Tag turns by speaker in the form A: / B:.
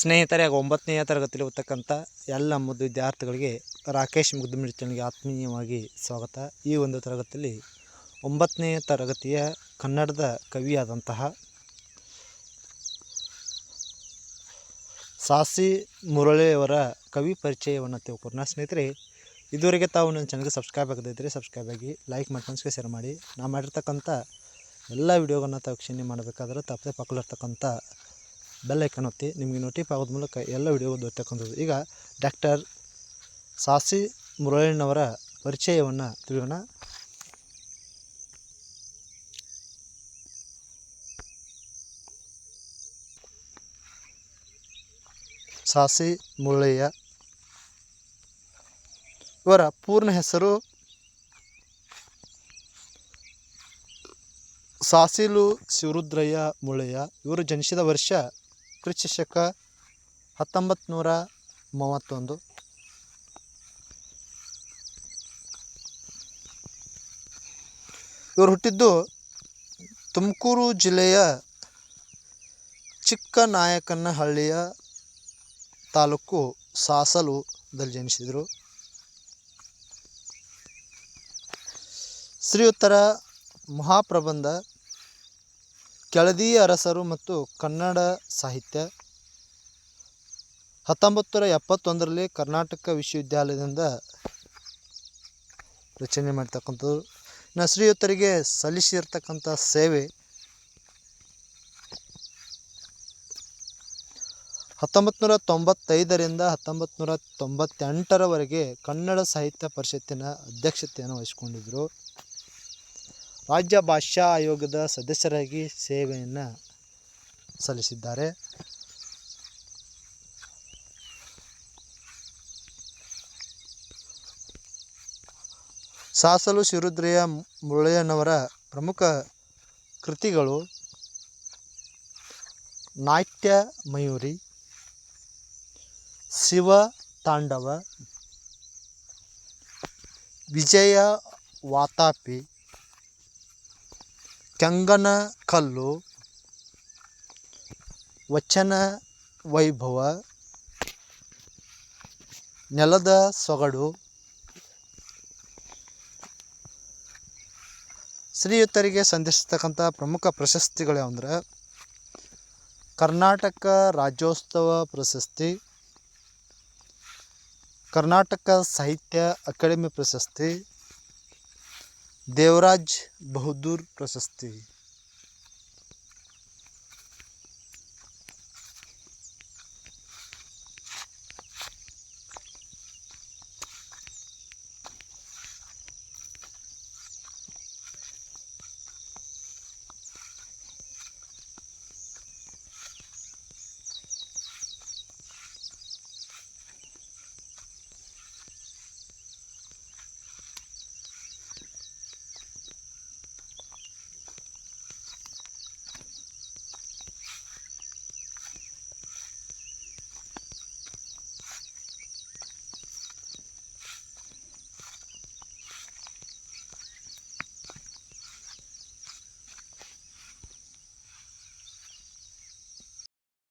A: ಸ್ನೇಹಿತರೆ ಒಂಬತ್ತನೆಯ ತರಗತಿಯಲ್ಲಿ ಓದ್ತಕ್ಕಂಥ ಎಲ್ಲ ಮುದ್ದು ವಿದ್ಯಾರ್ಥಿಗಳಿಗೆ ರಾಕೇಶ್ ಮುಗ್ದುಮಿಡಿ ಚಾನಲ್ಗೆ ಆತ್ಮೀಯವಾಗಿ ಸ್ವಾಗತ. ಈ ಒಂದು ತರಗತಿಯಲ್ಲಿ ಒಂಬತ್ತನೆಯ ತರಗತಿಯ ಕನ್ನಡದ ಕವಿಯಾದಂತಹ ಸಾಸಿ ಮುರಳಿಯವರ ಕವಿ ಪರಿಚಯವನ್ನು ತಿಳ್ಕೊರೋಣ ಸ್ನೇಹಿತರೆ, ಇದುವರೆಗೆ ತಾವು ನನ್ನ ಚಾನಲ್ಗೆ ಸಬ್ಸ್ಕ್ರೈಬ್ ಆಗದಿದ್ದರೆ ಸಬ್ಸ್ಕ್ರೈಬ್ ಆಗಿ, ಲೈಕ್ ಮಾಡ್ಕೊಂಡು ಶೇರ್ ಮಾಡಿ. ನಾ ಮಾಡಿರ್ತಕ್ಕಂಥ ಎಲ್ಲ ವಿಡಿಯೋಗಳನ್ನು ತಾವು ವೀಕ್ಷಣೆ ಮಾಡಬೇಕಾದ್ರೆ ತಪ್ಪದೆ ಪಕ್ಕದಲ್ಲಿರ್ತಕ್ಕಂಥ ಬೆಲ್ ಐಕನ್ ಒತ್ತಿ ನಿಮಗೆ ನೋಟಿಫೈ ಆಗೋದ್ರ ಮೂಲಕ ಎಲ್ಲ ವಿಡಿಯೋ ದೊರೆತಕ್ಕಂಥದ್ದು ಈಗ ಡಾಕ್ಟರ್ ಸಾಸಿ ಮುರಳಿನವರ ಪರಿಚಯವನ್ನು ತಿಳಿಯೋಣ. ಸಾಸಿ ಮುರಳಯ್ಯ ಇವರ ಪೂರ್ಣ ಹೆಸರು ಸಾಸಿಲು ಶಿವರುದ್ರಯ್ಯ ಮುಳಯ್ಯ ಇವರು ಜನಿಸಿದ ವರ್ಷ ಕ್ರಿಸ್ತಶಕ ಹತ್ತೊಂಬತ್ತು ನೂರ ಮೂವತ್ತೊಂದು. ಇವರು ಹುಟ್ಟಿದ್ದು ತುಮಕೂರು ಜಿಲ್ಲೆಯ ಚಿಕ್ಕನಾಯಕನಹಳ್ಳಿಯ ತಾಲೂಕು ಸಾಸಲುದಲ್ಲಿ ಜನಿಸಿದರು. ಶ್ರೀಯುತ್ತರ ಮಹಾಪ್ರಬಂಧ ಕೆಳದಿ ಅರಸರು ಮತ್ತು ಕನ್ನಡ ಸಾಹಿತ್ಯ. ಹತ್ತೊಂಬತ್ತು ನೂರ ಎಪ್ಪತ್ತೊಂದರಲ್ಲಿ ಕರ್ನಾಟಕ ವಿಶ್ವವಿದ್ಯಾಲಯದಿಂದ ರಚನೆ ಮಾಡ್ತಕ್ಕಂಥದ್ದು. ಇನ್ನು ಶ್ರೀಯುತರಿಗೆ ಸಲ್ಲಿಸಿರ್ತಕ್ಕಂಥ ಸೇವೆ. ಹತ್ತೊಂಬತ್ತು ನೂರ ತೊಂಬತ್ತೈದರಿಂದ ಹತ್ತೊಂಬತ್ತು ನೂರ ತೊಂಬತ್ತೆಂಟರವರೆಗೆ ಕನ್ನಡ ಸಾಹಿತ್ಯ ಪರಿಷತ್ತಿನ ಅಧ್ಯಕ್ಷತೆಯನ್ನು ವಹಿಸಿಕೊಂಡಿದ್ದರು. ರಾಜ್ಯ ಭಾಷಾ ಆಯೋಗದ ಸದಸ್ಯರಾಗಿ ಸೇವೆಯನ್ನು ಸಲ್ಲಿಸಿದ್ದಾರೆ. ಸಾಸಲು ಶಿರುದ್ರಯ ಮುಳ್ಳಯ್ಯನವರ ಪ್ರಮುಖ ಕೃತಿಗಳು ನಾಟ್ಯ ಮಯೂರಿ, ಶಿವ ತಾಂಡವ, ವಿಜಯ ವಾತಾಪಿ ಕೆಂಗನ ಕಲ್ಲು, ವಚನ ವೈಭವ, ನೆಲದ ಸೊಗಡು, ಶ್ರೀಯುತರಿಗೆ ಸಂಧಿಸ್ತಕ್ಕಂಥ ಪ್ರಮುಖ ಪ್ರಶಸ್ತಿಗಳು ಯಾವಂದ್ರೆ, ಕರ್ನಾಟಕ ರಾಜ್ಯೋತ್ಸವ ಪ್ರಶಸ್ತಿ, ಕರ್ನಾಟಕ ಸಾಹಿತ್ಯ ಅಕಾಡೆಮಿ ಪ್ರಶಸ್ತಿ देवराज बहादुर प्रशस्ति